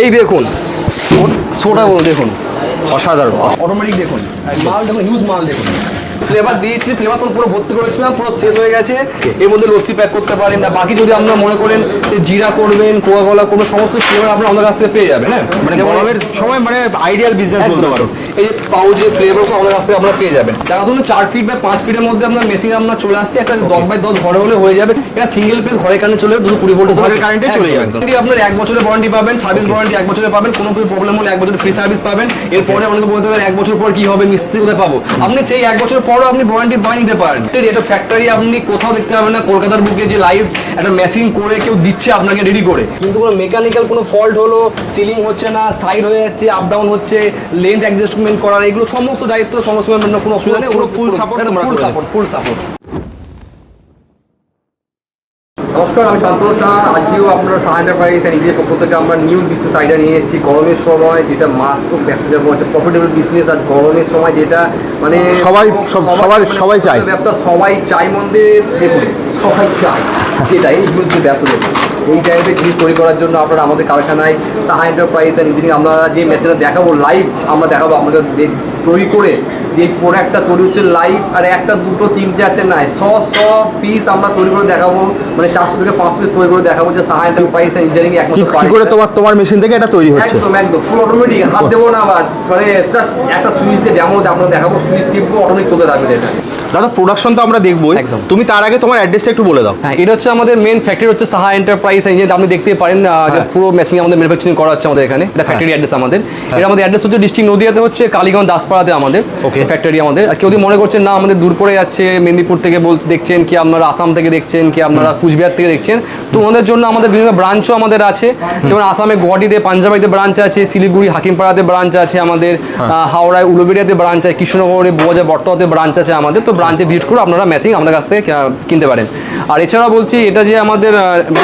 এই দেখুন সোটা বল দেখুন অসাধারণ। অটোমেটিক দেখুন। মাল দেখুন হিউজ মাল দেখুন। ফ্লেভার দিয়েছি ফ্লেভার তখন পুরো ভর্তি করেছিলাম পুরো শেষ হয়ে গেছে। এর মধ্যে লস্যি প্যাক করতে পারেন না। বাকি যদি আপনারা মনে করেন যে জিরা করবেন কোয়া কোলা করবেন সমস্ত ফ্লেভার আপনারা আমাদের কাছ থেকে পেয়ে যাবেন হ্যাঁ? মানে গরমের সময় মানে আইডিয়াল বিজনেস বলতে পারো। এই যে ফ্লেভার আমাদের কাছ থেকে আপনারা পেয়ে যাবেন। যারা ধরুন চার ফিট বা পাঁচ ফিটের মধ্যে আপনার মেশিন আপনার চলে আসছে একটা দশ বাই দশ ঘরে হলে হয়ে যাবে। এটা সিঙ্গেল পেজ ঘরে কারেন্ট চলে যাবে দুশো কুড়ি ভোল্ট ঘরের এ চলে যাবে। আপনার এক বছরের ওয়ারেন্টি পাবেন সার্ভিস ওয়ারেন্টি এক বছরের পাবেন কোনো কিছু প্রবলেম হলে এক বছর ফ্রি সার্ভিস পাবেন। এরপরে অনেকে বলতে পারেন এক বছর পর কি হবে মিস্ত্রি কোথায় পাবো? আপনি সেই এক বছর পরও আপনি ওয়ারেন্টি বানিয়ে নিতে পারেন। এটা ফ্যাক্টরি আপনি কোথাও দেখতে পাবেন না কলকাতার বুকে যে লাইভ একটা মেশিন করে কেউ দিচ্ছে আপনাকে রেডি করে। কিন্তু কোনো মেকানিক্যাল কোনো ফল্ট হলো সিলিং হচ্ছে না সাইড হয়ে যাচ্ছে আপ ডাউন হচ্ছে লেন্থ অ্যাডজাস্টমেন্ট করার এগুলো সমস্ত দায়িত্ব সমস্ত মানে কোনো অসুবিধা নেই পুরো full support full support full support নমস্কার আমি সন্তোষ শাহ। আজকেও আপনারা সাহা এন্টারপ্রাইজ অ্যান্ড ইন্ডিয়ার পক্ষ থেকে। আমরা নিউ বিজনেস আইডিয়া নিয়ে এসেছি গরমের সময় যেটা মারাত্মক ব্যবসাদের বলছে প্রফিটেবল বিজনেস আর গরমের সময় যেটা মানে সবাই সবাই সবাই চায়। ব্যবসা সবাই চাই মধ্যে দেখুন সবাই চায়। সেটাই ব্যবসা দেখুন এই টাইপের জিনিস তৈরি করার জন্য আপনারা আমাদের কারখানায় সাহা এন্টারপ্রাইজ অ্যান্ড ইঞ্জিনিয়ারিং আমরা যে মেশিনটা দেখাবো লাইভ আমরা দেখাবো আমাদের তৈরি করে যে প্রোডাক্টটা তৈরি হচ্ছে লাইভ আর একটা দুটো তিন চারটে নাই শ শ পিস আমরা তৈরি করে দেখাবো মানে চারশো থেকে পাঁচশো পিস তৈরি করে দেখাবো যে সাহা এন্টারপ্রাইজ অ্যান্ড ইঞ্জিনিয়ারিং কি করে তোমার তোমার মেশিন থেকে এটা তৈরি হচ্ছে? একদম একদম ফুল অটোমেটিক হাত দেবো না আবার মানে জাস্ট একটা সুইচ দিয়ে ডেমো আমরা দেখাবো সুইচ টিপবো অটোমেটিক চলতে থাকবে এটা। দাদা প্রোডাকশন তো আমরা দেখবোই। একদম। তুমি তার আগে তোমার অ্যাড্রেসটা একটু বলে দাও। হ্যাঁ এটা হচ্ছে আমাদের মেন ফ্যাক্টরি হচ্ছে সাহা এন্টারপ্রাইজ এই যে আপনি দেখতে পারেন যে হ্যাঁ। পুরো মেশিন আমাদের ম্যানুফ্যাকচারিং করা হচ্ছে আমাদের এখানে। এটা ফ্যাক্টরি অ্যাড্রেস আমাদের। এটা আমাদের অ্যাড্রেস হচ্ছে ডিস্ট্রিক্ট নদিয়াতে হচ্ছে কালীগঞ্জ দাসপাড়াতে আমাদের. ফ্যাক্টরি আমাদের। আর কেউ যদি মনে করছেন না আমাদের দূর পড়ে যাচ্ছে মেদিনীপুর থেকে বল দেখছেন কি আপনারা আসাম থেকে দেখছেন কি আপনারা কুচবিহার থেকে দেখছেন তো ওনাদের জন্য আমাদের বিভিন্ন ব্রাঞ্চও আমাদের আছে। যেমন আসামে গুয়াহাটিতে পাঞ্জাবিতে ব্রাঞ্চ আছে শিলিগুড়ি হাকিমপাড়াতে ব্রাঞ্চ আছে আমাদের হ্যাঁ। হাওড়ায় উলুবেড়িয়াতে ব্রাঞ্চ আছে কৃষ্ণনগরে বোঝা বর্তমাতে ব্রাঞ্চ আছে আমাদের। তো ব্রাঞ্চে ভিজিট করে আপনারা মেশিন আমাদের কাছ থেকে কিনতে পারেন। আর এছাড়া বলছি এটা যে আমাদের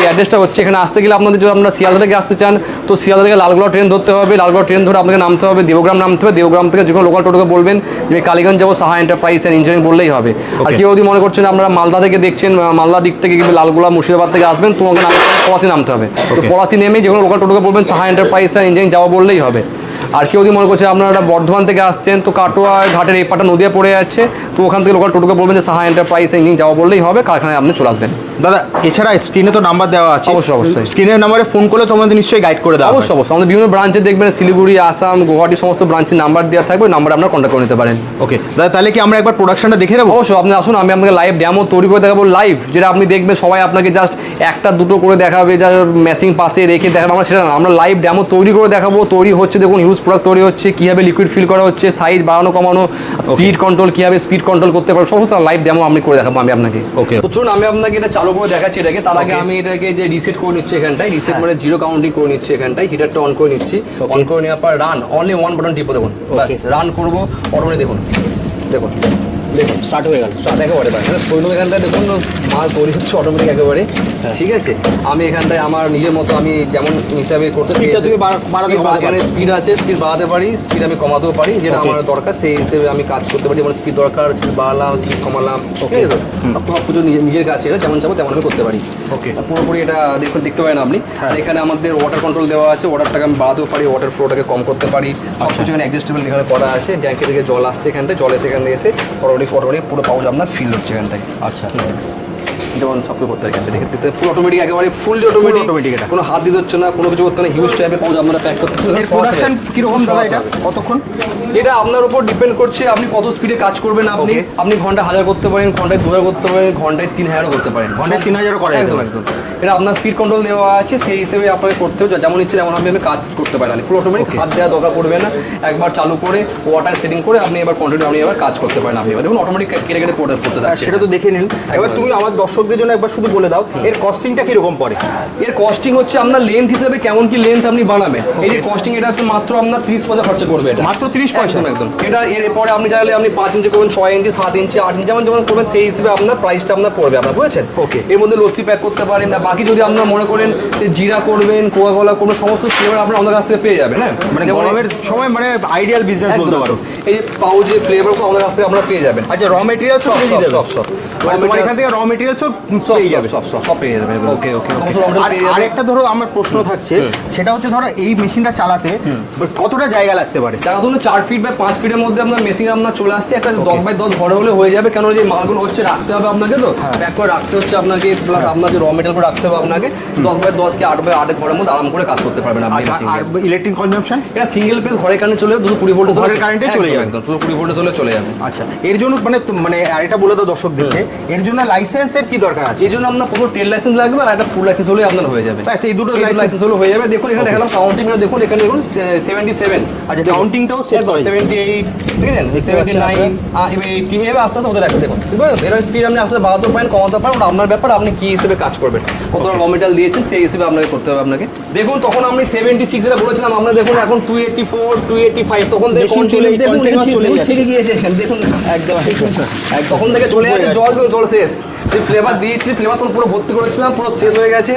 অ্যাড্রেসটা হচ্ছে এখানে আসতে গেলে আপনাদের যদি আপনারা শিয়ালদা থেকে আসতে চান তো শিয়ালদা থেকে লালগোলা ট্রেন ধরতে হবে। লালগোলা ট্রেন ধরে আপনাকে নামতে হবে দেবগ্রাম নামতে হবে। দেবগ্রাম থেকে যে কোনো লোকাল টোটোকে বলবেন যে কালীগঞ্জ যাব সাহা এন্টারপ্রাইজ অ্যান্ড ইঞ্জিনিয়ারিং বললেই হবে। আর কেউ যদি মনে করছেন আপনারা মালদা থেকে দেখছেন মালদা দিক থেকে কিন্তু লালগোলা মুর্শিদাবাদ থেকে আসবেন তো ওখানে নামতে হবে, পলাশি নামতে হবে। তো. পলাশি নেমে যে কোনো লোকাল টোটোকে বলবেন সাহা এন্টারপ্রাইজ অ্যান্ড ইঞ্জিনিয়ারিং যাওয়া বললেই হবে। আর কেউ যদি মনে করছে আপনারা বর্ধমান থেকে আসছেন? তো কাটোয়া ঘাটের এই পাটা নদিয়া পড়ে যাচ্ছে তো ওখান থেকে লোকাল টোটোকে বলবেন যে, সাহা এন্টারপ্রাইজ ইঞ্জিন যাওয়া বললেই হবে, কারখানায় আপনি চলে আসবেন। দাদা এছাড়া স্ক্রিনে তো নাম্বার দেওয়া আছে। অবশ্যই, অবশ্যই। স্ক্রিনের নাম্বারে ফোন করলে তোমাদের নিশ্চয়ই গাইড করে দেওয়া অবশ্যই অবশ্যই। আমাদের বিভিন্ন ব্রাঞ্চে দেখবেন শিলিগুড়ি আসাম গুয়াহাটি সমস্ত ব্রাঞ্চের নাম্বার দেওয়া থাকবে নাম্বার আপনারা কন্ট্যাক্ট করে নিতে পারেন। ওকে দাদা তাহলে কি আমরা একবার প্রোডাকশনটা দেখে নেব? অবশ্যই আপনি আসুন আমি আপনাকে লাইভ ডেমো তৈরি করে দেখাবো লাইভ যেটা আপনি দেখবেন সবাই আপনাকে জাস্ট একটা দুটো করে দেখাবে যা মেশিং পাশে রেখে দেখাবো আমরা সেটা না আমরা লাইভ ডেমো তৈরি করে দেখাবো তৈরি হচ্ছে দেখুন হিউজ প্রোডাক্ট তৈরি হচ্ছে কীভাবে লিকুইড ফিল করা হচ্ছে সাইজ বাড়ানো কমানো স্পিড কন্ট্রোল কীভাবে স্পিড কন্ট্রোল করতে পারব সমস্ত লাইভ ডেমো আমি করে দেখাবো আমি আপনাকে। ওকে তো চলুন আমি আপনাকে এটা চালু করে দেখাচ্ছি এটাকে। তার আগে আমি এটাকে যে রিসেট করে নিচ্ছি এখানটায় রিসেট মানে জিরো কাউন্টিং করে নিচ্ছি এখানটায় হিটারটা অন করে নিচ্ছি। অন করে নেওয়ার পর রান অনলি ওয়ান বাটন টিপে দেখুন। বাস রান করব অটোমেটিক দেখুন। দেখুন। দেখুন স্টার্ট হয়ে গেল। স্টার্ট একেবারে বাস সৈন্য এখানটায় দেখুন মাল তৈরি হচ্ছে অটোমেটিক একেবারে। ঠিক আছে? আমি এখানটায় আমার নিজের মতো আমি যেমন হিসাবে করতে তুমি বাড়াতে কমাতে স্পিড আছে স্পিড বাড়াতে পারি স্পিড আমি কমাতেও পারি যেটা আমার দরকার সেই হিসেবে আমি কাজ করতে পারি যেমন স্পিড দরকার বাড়ালাম স্পিড কমালাম ঠিক আছে তো? সব সব নিজের নিজের কাছে এটা যেমন চাবো তেমন আমি করতে পারি. আর পুরোপুরি এটা দেখুন দেখতে পারেন আপনি। হ্যাঁ। এখানে আমাদের ওয়াটার কন্ট্রোল দেওয়া আছে ওয়াটারটাকে আমি বাড়াতেও পারি ওয়াটার ফ্লোটাকে কম করতে পারি। আচ্ছা। সব কিছু এখানে অ্যাডজাস্টেবল এখানে করা আছে ট্যাঙ্কি থেকে জল আসছে এখানটায় জল এসে এখান থেকে এসে অটোমেটিক অটোমেটিক পুরো পাউচ আপনার ফিল হচ্ছে এখানটায়। আচ্ছা। যেমন সব কিছু করতে পারি দেখতে ফুল অটোমেটিক একেবারে ফুললি অটোমেটিক automatic এটা। কোনো হাত দিতে হচ্ছে না কোনো কিছু করতে না হিউজ টাইপের পাউচ আপনারা প্যাক করতে প্রোডাকশন কীরকম দাদা এটা? কতক্ষণ? এটা আপনার উপর ডিপেন্ড করছে আপনি কত স্পিডে কাজ করবেন আপনি আপনি ঘণ্টা হাজার করতে পারেন ঘন্টায় দু হাজার করতে পারেন ঘন্টায় তিন হাজারও করতে পারেন। ঘন্টায় তিন হাজারও করা একদম একদম। এটা আপনার স্পিড কন্ট্রোল দেওয়া আছে সেই হিসেবে আপনাকে করতে হবে যেমন ইচ্ছে যেমন আপনি কাজ করতে পারেন। ফুল অটোমেটিক হাত দেওয়া দরকার পড়বে না একবার চালু করে ওয়াটার সেটিং করে আপনি এবার কন্টিনিউ আপনি এবার কাজ করতে পারেন আপনি এবার। দেখুন অটোমেটিক কেটে কেটে পড়তে পড়তে সেটা তো দেখে নিন। এবার তুমি আমার দর্শকদের জন্য একবার শুধু বলে দাও এর কস্টিংটা কীরকম পড়ে? এর কস্টিং হচ্ছে আপনার লেন্থ হিসেবে কেমন কি লেন্থ আপনি বানাবেন। এই যে কস্টিং এটা হচ্ছে মাত্র আপনার ত্রিশ পয়সা খরচা করবে এটা। মাত্র 30 পয়সা? একদম এটা এরপরে আপনি চাইলে আপনি পাঁচ ইঞ্চি করবেন ছয় ইঞ্চি সাত ইঞ্চি আট ইঞ্চি যেমন যেমন করবেন সেই হিসেবে আপনার প্রাইসটা আপনার পড়বে আপনার বুঝেছেন? ওকে এর মধ্যে লস্যি প্যাক করতে পারেন না বাকি যদি আপনার মনে করেন যে জিরা করবেন কোকা কোলা করবেন সমস্ত ফ্লেভার আপনার আমাদের কাছ থেকে পেয়ে যাবেন হ্যাঁ? মানে গরমের সময় মানে আইডিয়াল বিজনেস বলতে পারো। এই যে পাউচের ফ্লেভার আমাদের কাছ থেকে আপনারা পেয়ে যাবেন। আচ্ছা র মেটেরিয়ালস সব, সব, সব, সব। মানে তোমার এখান থেকে র মেটেরিয়ালস সব পেয়ে যাবে। সব সব পেয়ে যাবে ওকে ওকে। আরেকটা ধরো আমার প্রশ্ন থাকছে সেটা হচ্ছে ধরো এই মেশিনটা চালাতে কতটা জায়গা লাগতে পারে? যারা ধরুন চার ফিট বা পাঁচ ফিটের মধ্যে আপনার মেশিন আপনার চলে আসছে একটা দশ বাই দশ ঘরে হলে হয়ে যাবে কেন যে মালগুলো হচ্ছে রাখতে হবে আপনাকে তো। হ্যাঁ। প্যাক করে রাখতে হচ্ছে আপনাকে প্লাস আপনার যে র মেটেরিয়াল রাখতে হবে আপনাকে দশ বাই দশ কি আট বাই আটের ঘরের মধ্যে আরাম করে কাজ করতে পারবেন আপনি আচ্ছা আর। ইলেকট্রিক কনজাম্পশন এটা সিঙ্গেল পেজ ঘরের কারণে চলে যাবে দুশো কুড়ি ভোল্টে ঘরের কারেন্টে চলে যাবে। একদম দুশো কুড়ি ভোল্টে চলে চলে যাবে। আচ্ছা এর জন্য মানে মানে আর এটা বলে দাও দর্শকদেরকে। এর জন্য লাইসেন্সের কি দরকার? আছে। এই জন্য আপনার পুরো টেল লাইসেন্স লাগবে আর একটা ফুল লাইসেন্স হলে আপনার হয়ে যাবে। ব্যাস এই দুটো লাইসেন্স হলে হয়ে যাবে। দেখুন এখানে দেখালাম কাউন্টিং দেখুন এখানে দেখুন সেভেন্টি সেভেন আচ্ছা কাউন্টিংটাও সেট করে সেভেন্টি এইট ঠিক আছে? সেভেন্টি নাইন এইটি এভাবে আস্তে আস্তে ওদের রাখছে। দেখুন আছে এর স্পিড আপনি আস্তে বাড়াতে পারেন কমাতে পারেন। আপনার ব্যাপার আপনি কি হিসেবে কাজ করবেন? কত র মেটাল দিয়েছেন সেই হিসেবে আপনাকে করতে হবে আপনাকে। দেখুন তখন আমি সেভেন্টি সিক্স এটা বলেছিলাম আপনার দেখুন এখন two eighty four two eighty five তখন চলে- দেখুন চলে দেখুন ছেড়ে গিয়েছে দেখুন একদম তখন থেকে চলে যাচ্ছে। জল জল শেষ। যে ফ্লেভার দিয়েছি ফ্লেভার তখন পুরো ভর্তি করেছিলাম, পুরো শেষ হয়ে গেছে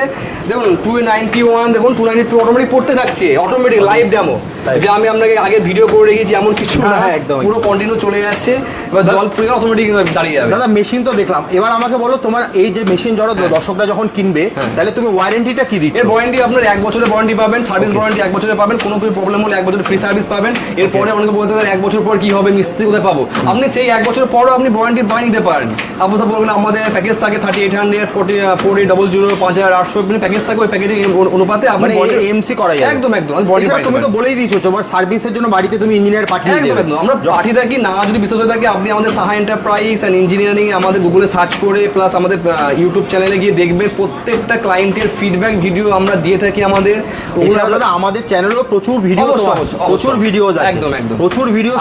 দেখুন টু নাইনটি ওয়ান দেখুন টু নাইনটি টু অটোমেটিক পড়তে থাকছে অটোমেটিক লাইভ তাই। যে আমি আপনাকে আগে ভিডিও করে রেখেছি এমন কিছু হ্যাঁ, না। হ্যাঁ, একদম, পুরো কন্টিনিউ চলে যাচ্ছে। এবার জল পুরো অটোমেটিক দাঁড়িয়ে যাবে। দাদা মেশিন তো দেখলাম। এবার আমাকে বলো তোমার এই যে মেশিন জড়ো দর্শকরা যখন কিনবে তাহলে তুমি ওয়ারেন্টিটা কি দিচ্ছ? এর ওয়ারেন্টি আপনার এক বছরের ওয়ারেন্টি পাবেন সার্ভিস ওয়ারেন্টি এক বছরের পাবেন কোনো কিছু প্রবলেম হলে এক বছরের ফ্রি সার্ভিস পাবেন। এরপরে অনেকে বলতে পারেন এক বছর পর কি হবে মিস্ত্রি কোথায় পাবো? আপনি সেই এক বছর পরও আপনি ওয়ারেন্টি বানিয়ে নিতে পারেন। আপনি সব বলবেন আমাদের প্যাকেজ থাকে thirty eight hundred forty four forty double zero পাঁচ হাজার আটশো প্যাকেজ থাকে ওই প্যাকেজের অনুপাতে আপনি মানে এমসি করা যায় একদম একদম তুমি তো বলেই দিয়েছ তোমার সার্ভিসের জন্য বাড়িতে তুমি ইঞ্জিনিয়ার পাঠিয়ে দেবে। আমরা পাঠিয়ে থাকি না যদি বিশ্বাস হয়ে থাকে আপনি আমাদের সাহা এন্টারপ্রাইজ অ্যান্ড ইঞ্জিনিয়ারিং আমাদের গুগলে সার্চ করে প্লাস আমাদের ইউটিউব চ্যানেলে গিয়ে দেখবেন প্রত্যেকটা ক্লায়েন্টের ফিডব্যাক ভিডিও আমরা দিয়ে থাকি আমাদের। দাদা আমাদের চ্যানেলেও প্রচুর ভিডিও প্রচুর ভিডিও একদম, একদম। প্রচুর ভিডিও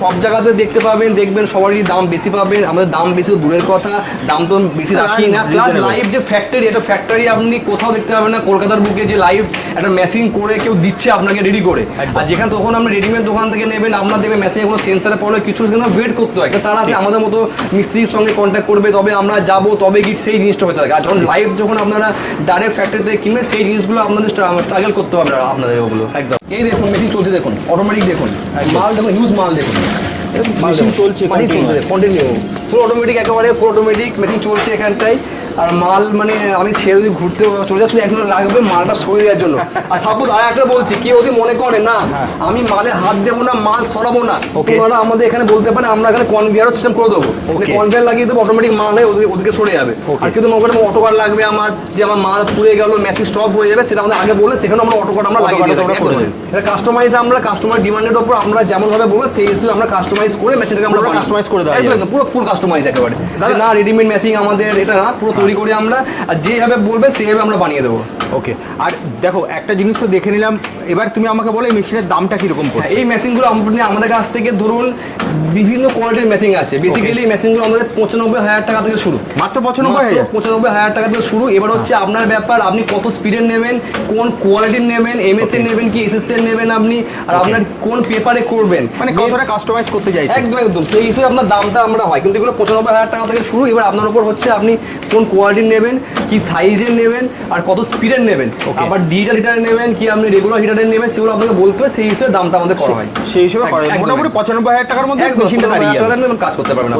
সব জায়গাতে দেখতে পাবেন দেখবেন সবারই দাম বেশি পাবেন আমাদের দাম বেশি দূরের কথা দাম তো বেশি হ্যাঁ, রাখি না। প্লাস লাইভ যে ফ্যাক্টরি এটা ফ্যাক্টরি আপনি কোথাও দেখতে পাবেন না কলকাতার বুকে যে লাইভ একটা মেশিন করে কেউ দিচ্ছে আপনাকে রেডি করে। আর যেখানে তখন আপনি রেডিমেড দোকান থেকে নেবেন আপনার দেখবেন মেশিনে কোনো সেন্সারে পড়লে কিছু কিন্তু ওয়েট করতে হয়। তারা আছে আমাদের মতো মিস্ত্রির সঙ্গে কন্ট্যাক্ট করবে তবে আমরা যাব তবে কি সেই জিনিসটা হতে থাকে। আর যখন লাইভ যখন আপনারা ডাইরেক্ট ফ্যাক্টরিতে কিনবেন সেই জিনিসগুলো আপনাদের স্ট্রাগল করতে হবে আপনাদের ওগুলো। একদম। এই দেখুন মেশিন চলছে দেখুন অটোমেটিক দেখুন। মাল দেখুন হিউজ মাল দেখুন। দেখুন। চলছে। কন্টিনিউ ফুল অটোমেটিক একেবারে ফুল অটোমেটিক মেশিন চলছে এখানটায়। আর মাল মানে আমি ছেড়ে যদি ঘুরতে চলে যাচ্ছি একটু লাগবে মালটা সরে দেওয়ার জন্য আর সাপোজ আর একটা বলছি কেউ যদি মনে করে না আমি মালে হাত দেবো না মাল সরাবো না. তোমরা আমাদের এখানে বলতে পারে আমরা এখানে কনভিয়ার সিস্টেম করে দেবো. কনভিয়ার লাগিয়ে দেবো অটোমেটিক মাল হয়ে ওদিকে সরে যাবে আর কিন্তু মনে করেন অটো কার্ড লাগবে আমার যে আমার মাল পুড়ে গেল মেশিন স্টপ হয়ে যাবে সেটা আমাদের আগে বলে সেখানে আমরা অটো কার্ড আমরা লাগিয়ে দিই করে একদম। এটা কাস্টমাইজ আমরা কাস্টমার ডিমান্ডের উপর আমরা যেমন ভাবে বলব সেই হিসেবে আমরা কাস্টমাইজ করে মেশিনটাকে আমরা বানাই। করে দেওয়া একদম, পুরো ফুল কাস্টমাইজ একেবারে না রেডিমেড মেশিন আমাদের এটা না পুরো তৈরি করে আমরা আর যেভাবে বলবে সেইভাবে আমরা বানিয়ে দেবো। ওকে আর দেখো একটা জিনিস তো দেখে নিলাম এবার তুমি আমাকে বলো এই মেশিনের দামটা কীরকম হ্যাঁ, পড়ছে? এই মেশিনগুলো আপনি আমাদের কাছ থেকে ধরুন বিভিন্ন কোয়ালিটির মেশিন আছে। বেসিক্যালি এই মেশিনগুলো আমাদের পঁচানব্বই হাজার টাকা থেকে শুরু। মাত্র পঁচানব্বই হাজার? পঁচানব্বই হাজার টাকা থেকে শুরু। এবার হচ্ছে আপনার ব্যাপার আপনি কত স্পিডের নেবেন কোন কোয়ালিটির নেবেন এমএসএ নেবেন কি এসএসএ নেবেন আপনি আর আপনার কোন পেপারে করবেন। মানে কতটা কাস্টমাইজ করতে চাইছে একদম একদম। সেই হিসেবে আপনার দামটা আমরা হয়। কিন্তু এগুলো পঁচানব্বই হাজার টাকা থেকে শুরু। এবার আপনার উপর হচ্ছে আপনি কোন কোয়ালিটির নেবেন কি সাইজের নেবেন আর কত স্পিডের নেবেন। আবার ডিজিটাল হিটার নেবেন কি আপনি রেগুলার হিটারের নেবেন সেগুলো আপনাকে বলতে হবে সেই হিসেবে দামটা আমাদের করা হয়। সেই হিসেবে মোটামুটি পঁচানব্বই হাজার টাকার মধ্যে মেশিনটা দাঁড়িয়ে কাজ করতে পারবেন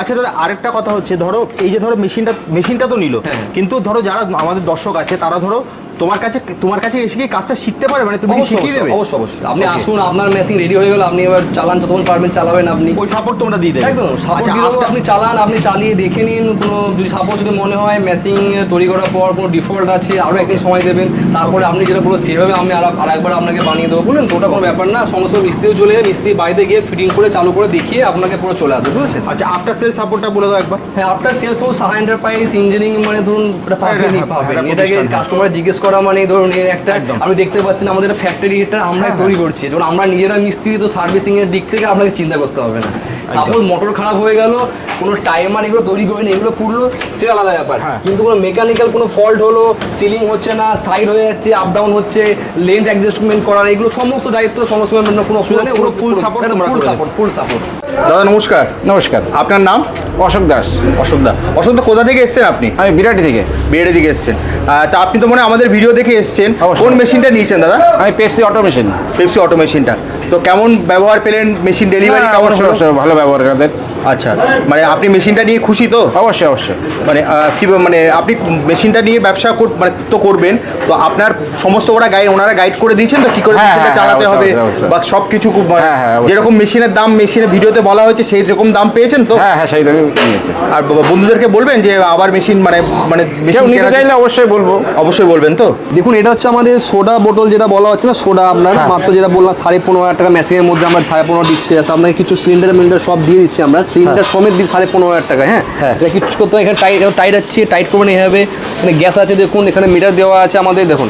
আচ্ছা দাদা আরেকটা কথা হচ্ছে ধরো এই যে ধরো মেশিনটা মেশিনটা তো নিল হ্যাঁ। কিন্তু ধরো যারা আমাদের দর্শক আছে তারা ধরো তোমার কাছে তোমার কাছে এসে কি কাজটা শিখতে পারে মানে তুমি শিখিয়ে দেবে? অবশ্যই অবশ্যই। আপনি আসুন আপনার মেশিন রেডি হয়ে গেল আপনি এবার চালান যতক্ষণ পারবেন চালাবেন আপনি। ওই সাপোর্ট তোমরা দিয়ে দেবে। একদম সাপোর্ট আচ্ছা, দিয়ে আপনি চালান আপনি চালিয়ে দেখে নিন কোনো যদি সাপোজ যদি মনে হয় মেশিন তৈরি করার পর কোনো ডিফল্ট আছে আরও একদিন সময় দেবেন তারপরে আপনি যেটা বলো সেভাবে আমি আর একবার আপনাকে বানিয়ে দেবো বললেন ওটা কোনো ব্যাপার না সঙ্গে মিস্ত্রিও চলে যায় মিস্ত্রি বাড়িতে গিয়ে ফিটিং করে চালু করে দেখিয়ে আপনাকে পুরো চলে আসবে বুঝেছেন? আচ্ছা আফটার সেল সাপোর্টটা বলে দাও একবার। হ্যাঁ আপনার সেলস ও সাহা এন্টারপ্রাইজ ইঞ্জিনিয়ারিং মানে ধরুন ওটা পাবেনই হ্যাঁ, পাবেন। এটাকে কাস্টমার জিজ্ঞেস করা মানে ধরুন এর একটা একদম। আপনি দেখতে পাচ্ছেন আমাদের ফ্যাক্টরি এটা আমরা হ্যাঁ, তৈরি করছি। যখন আমরা নিজেরা মিস্ত্রি তো সার্ভিসিং এর দিক থেকে আপনাকে চিন্তা করতে হবে না। সাপোজ মোটর খারাপ হয়ে গেল কোনো টাইমার এগুলো তৈরি করে নিয়ে এগুলো পুরলো সেটা আলাদা ব্যাপার। হ্যাঁ। কিন্তু কোনো মেকানিক্যাল কোনো ফল্ট হলো সিলিং হচ্ছে না সাইড হয়ে যাচ্ছে আপ ডাউন হচ্ছে লেন্থ অ্যাডজাস্টমেন্ট করার এগুলো সমস্ত দায়িত্ব সমস্ত কোনো অসুবিধা নেই পুরো full support full support full support দাদা নমস্কার। নমস্কার। আপনার নাম? অশোক দাস। অশোক দা। অশোক দা কোথা থেকে এসেছেন আপনি? আমি বিরাটি থেকে। বিয়েড়ে থেকে এসেছেন। আহ, তা আপনি তো মনে হয় আমাদের ভিডিও দেখে এসেছেন। কোন মেশিনটা নিয়েছেন দাদা? আমি Pepsi auto machine Pepsi auto মেশিনটা তো কেমন ব্যবহার পেলেন মেশিন ডেলিভারি কেমন অবশ্যই ভালো ব্যবহার তাদের আচ্ছা মানে আপনি মেশিনটা নিয়ে খুশি তো? অবশ্যই অবশ্যই। মানে কি মানে আপনি মেশিনটা নিয়ে ব্যবসা কর- মানে তো করবেন তো আপনার সমস্ত ওরা গাইড ওনারা গাইড করে দিয়েছেন তো? কি করে হ্যাঁ, মেশিনটা হ্যাঁ, চালাতে হবে? বা সব কিছু হ্যাঁ, হ্যাঁ, যেরকম মেশিনের দাম মেশিনের ভিডিওতে বলা হয়েছে সেই রকম দাম পেয়েছেন তো? হ্যাঁ হ্যাঁ সেই দামই নিয়েছে। আর বন্ধুদেরকে বলবেন যে আবার মেশিন মানে মানে মেশিন নিতে চাইলে অবশ্যই বলব। অবশ্যই বলবেন তো? দেখুন এটা হচ্ছে আমাদের সোডা বোতল যেটা বলা হচ্ছে না সোডা আপনার মাত্র যেটা বললাম সাড়ে পনেরো হাজার টাকা মেশিনের মধ্যে আমরা সাড়ে পনেরো দিচ্ছি। আপনাকে কিছু সিলিন্ডার মিলিন্ডার সব দিয়ে দিচ্ছি আমরা। সিলিন্ডার সমেত দিই সাড়ে পনেরো হাজার টাকা হ্যাঁ? হ্যাঁ। এটা কিছু করতে হয় এখানে টাইট টাইট আছে টাইট করবেন এইভাবে। এখানে গ্যাস আছে দেখুন এখানে মিটার দেওয়া আছে আমাদের দেখুন।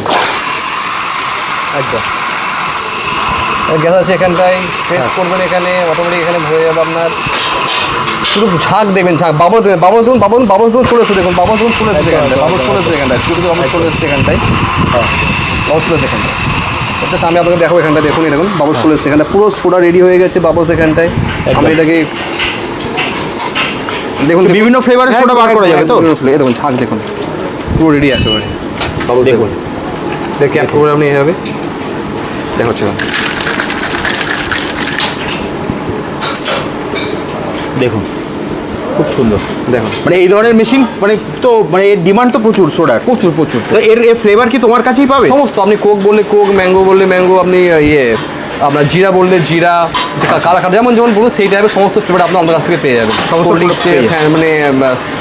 একদম। গ্যাস আছে এখানটায় ফ্রেশ করবেন এখানে অটোমেটিক এখানে ভরে যাবে আপনার। শুধু ঝাঁক দেখবেন ঝাঁক। বাবল দেখবেন বাবল দেখুন বাবল বাবল দেখুন চলে এসছে দেখুন বাবল দেখুন চলে এসছে এখানটায় বাবল চলে এসছে এখানটায় শুধু বাবল চলে এসছে এখানটায়। বাবল চলে এসছে এখানটায়। এটা আমি আপনাকে দেখো এখানটা দেখুন দেখুন বাবল চলে এসছে এখানটা পুরো সোডা রেডি হয়ে গেছে বাবলস এখানটায়। আমি এটাকে দেখুন বিভিন্ন ফ্লেভারের soda বার করা যাবে তো? এই দেখুন ঝাঁক দেখুন। পুরো রেডি আছে বাবল দেখুন। দেখে এক করে আপনি এভাবে দেখা হচ্ছে না দেখুন। খুব সুন্দর। দেখুন। মানে এই ধরনের মেশিন মানে তো মানে এর ডিমান্ড তো প্রচুর সোডার প্রচুর প্রচুর। তো এর এর ফ্লেভার কি তোমার কাছেই পাবে? সমস্ত আপনি কোক বললে কোক ম্যাঙ্গো বললে ম্যাঙ্গো আপনি ইয়ে আপনার জিরা বললে জিরা কালা কালা যেমন যেমন বলুন সেই টাইপের সমস্ত ফ্লেভার আপনার আমাদের কাছ থেকে পেয়ে যাবেন। সমস্ত হ্যাঁ, মানে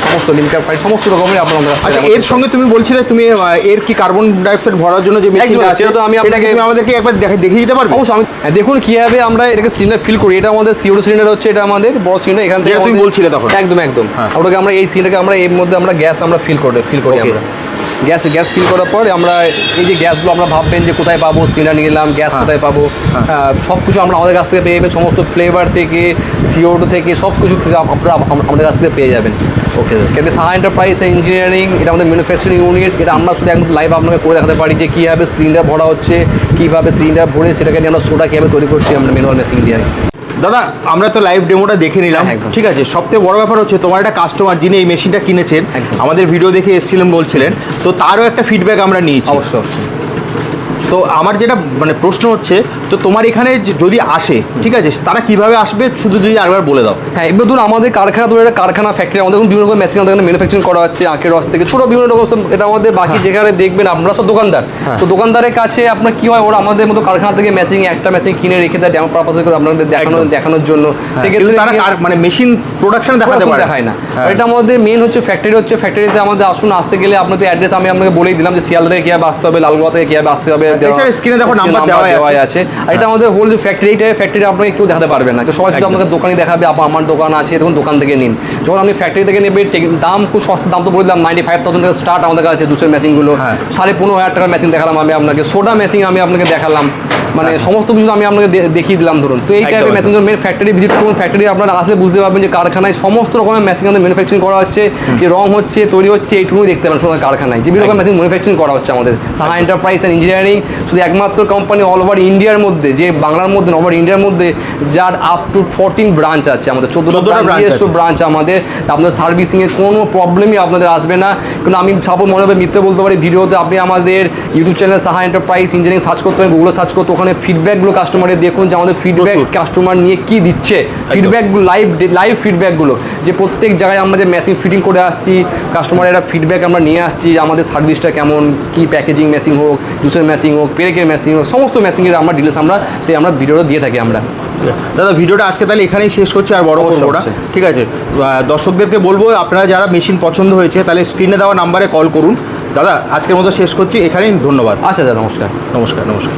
সমস্ত লিমকা ফ্রাই সমস্ত রকমের আপনার আমাদের কাছ আচ্ছা এর সঙ্গে তুমি বলছিলে তুমি এর কি কার্বন ডাইঅক্সাইড ভরার জন্য যে মেশিন আছে সেটা তো আমি আপনাকে- তুমি আমাদেরকে একবার দেখে দেখিয়ে দিতে পারবে? অবশ্যই আমি হ্যাঁ, দেখুন কীভাবে আমরা এটাকে সিলিন্ডার ফিল করি। এটা আমাদের সিওডো সিলিন্ডার হচ্ছে এটা আমাদের বড় সিলিন্ডার এখান থেকে তুমি বলছিলে তখন। একদম একদম। হ্যাঁ। ওটাকে আমরা এই সিলিন্ডারকে আমরা এর মধ্যে আমরা গ্যাস আমরা ফিল করে ফিল করি আমরা। গ্যাস গ্যাস ফিল করার পর আমরা এই যে গ্যাসগুলো আমরা ভাববেন যে কোথায় পাবো সিলিন্ডার নিয়ে এলাম গ্যাস কোথায় পাবো সব কিছু আমরা আমাদের কাছ থেকে পেয়ে যাবেন সমস্ত ফ্লেভার থেকে সিওডো থেকে সব কিছু থেকে আপনারা আমাদের কাছ থেকে পেয়ে যাবেন। ওকে এতে সাহা এন্টারপ্রাইজ ইঞ্জিনিয়ারিং এটা আমাদের ম্যানুফ্যাকচারিং ইউনিট এটা আমরা শুধু একদম লাইভ আপনাকে করে দেখাতে পারি যে কীভাবে সিলিন্ডার ভরা হচ্ছে কীভাবে সিলিন্ডার ভরে সেটাকে নিয়ে আমরা সোডা কীভাবে তৈরি করছি আমরা ম্যানুয়াল মেশিন দিয়ে। দাদা আমরা তো লাইভ ডেমোটা দেখে নিলাম হ্যাঁ। ঠিক আছে সবথেকে বড় ব্যাপার হচ্ছে তোমার একটা কাস্টমার যিনি এই মেশিনটা কিনেছেন। আমাদের ভিডিও দেখে এসেছিলেন বলছিলেন তো তারও একটা ফিডব্যাক আমরা নিয়েছি অবশ্যই তো আমার যেটা মানে প্রশ্ন হচ্ছে তো তোমার এখানে যদি আসে ঠিক আছে তারা কীভাবে আসবে? শুধু যদি আরেকবার বলে দাও। হ্যাঁ এবার ধরুন আমাদের কারখানা ধরে একটা কারখানা ফ্যাক্টরি আমাদের বিভিন্ন রকম মেশিন আমাদের ম্যানুফ্যাকচারিং করা হচ্ছে আঁকের রস থেকে ছোটো বিভিন্ন রকম এটা আমাদের বাকি যেখানে দেখবেন আপনারা সব দোকানদার। হ্যাঁ। তো দোকানদারের কাছে আপনার কি হয় ওরা আমাদের মতো কারখানা থেকে মেশিন একটা মেশিন কিনে রেখে দেয় ডেমো পারপাসে করে আপনাদের দেখানো দেখানোর জন্য। হ্যাঁ, কিন্তু তারা মানে মেশিন প্রোডাকশন দেখাতে পারে দেখায় না। হ্যাঁ। এটা আমাদের মেন হচ্ছে ফ্যাক্টরি হচ্ছে ফ্যাক্টরিতে আমাদের আসুন আসতে গেলে আপনাদের অ্যাড্রেস আমি আপনাকে বলেই দিলাম যে শিয়ালদা থেকে কীভাবে আসতে হবে লালগোয়া থেকে কীভাবে আসতে হবে এছাড়া স্ক্রিনে দেখো নাম্বার দেওয়া আছে। আর এটা আমাদের হোল যে ফ্যাক্টরি এটা ফ্যাক্টরি আপনাকে কেউ দেখাতে পারবে না। তো সবাই শুধু আপনাকে দোকানে দেখাবে আপা আমার দোকান আছে তখন দোকান থেকে নিন। যখন আপনি ফ্যাক্টরি থেকে নেবে দাম খুব সস্তা দাম তো বলে দিলাম নাইনটি ফাইভ থাউজেন্ড থেকে স্টার্ট আমাদের কাছে দুশোর মেশিনগুলো হ্যাঁ। সাড়ে পনেরো হাজার টাকার মেশিন দেখালাম আমি আপনাকে সোডা মেশিন আমি আপনাকে দেখালাম। মানে সমস্ত কিছু আমি আপনাকে দেখিয়ে দিলাম ধরুন। তো এই টাইপের একদম। মেশিন মেন ফ্যাক্টরি ভিজিট করুন ফ্যাক্টরি আপনারা আসলে বুঝতে পারবেন যে কারখানায় সমস্ত রকমের মেশিন আমাদের ম্যানুফ্যাকচারিং করা হচ্ছে যে রং হচ্ছে তৈরি হচ্ছে এইটুকুই দেখতে পাবেন শুধু কারখানায়। যে বিভিন্ন রকম মেশিন ম্যানুফ্যাকচারিং করা হচ্ছে আমাদের। সাহা এন্টারপ্রাইজ অ্যান্ড ইঞ্জিনিয়ারিং শুধু একমাত্র কোম্পানি অল ওভার ইন্ডিয়ার মধ্যে যে বাংলার মধ্যে অল ওভার ইন্ডিয়ার মধ্যে যার আপ টু ফোরটিন ব্রাঞ্চ আছে আমাদের। 14টা চোদ্দোটা ব্রাঞ্চ আমাদের। আপনাদের সার্ভিসিংয়ে কোনো প্রবলেমই আপনাদের আসবে না। কিন্তু আমি সাপোজ মনে হবে মিথ্যে বলতে পারি ভিডিওতে আপনি আমাদের YouTube channel Saha Enterprise Engineering search করতে হবে গুগলে সার্চ করতে ওখানে ফিডব্যাকগুলো কাস্টমারের দেখুন যে আমাদের ফিডব্যাক কাস্টমার নিয়ে কি দিচ্ছে। ফিডব্যাকগুলো লাইভ লাইভ ফিডব্যাকগুলো যে প্রত্যেক জায়গায় আমরা যে মেশিন ফিটিং করে আসছি কাস্টমারের একটা ফিডব্যাক আমরা নিয়ে আসছি যে আমাদের সার্ভিসটা কেমন কি প্যাকেজিং মেশিন হোক জুসের মেশিন হোক পেরেকের মেশিন হোক সমস্ত মেশিনের আমরা ডিটেলস আমরা সেই আমরা ভিডিওটা দিয়ে থাকি আমরা। দাদা ভিডিওটা আজকে তাহলে এখানেই শেষ করছি আর বড় করব না। ঠিক আছে? দর্শকদেরকে বলব আপনারা যারা মেশিন পছন্দ হয়েছে তাহলে স্ক্রিনে দেওয়া নাম্বারে কল করুন। দাদা আজকের মতো শেষ করছি। এখানেই ধন্যবাদ। আচ্ছা দাদা নমস্কার। নমস্কার নমস্কার।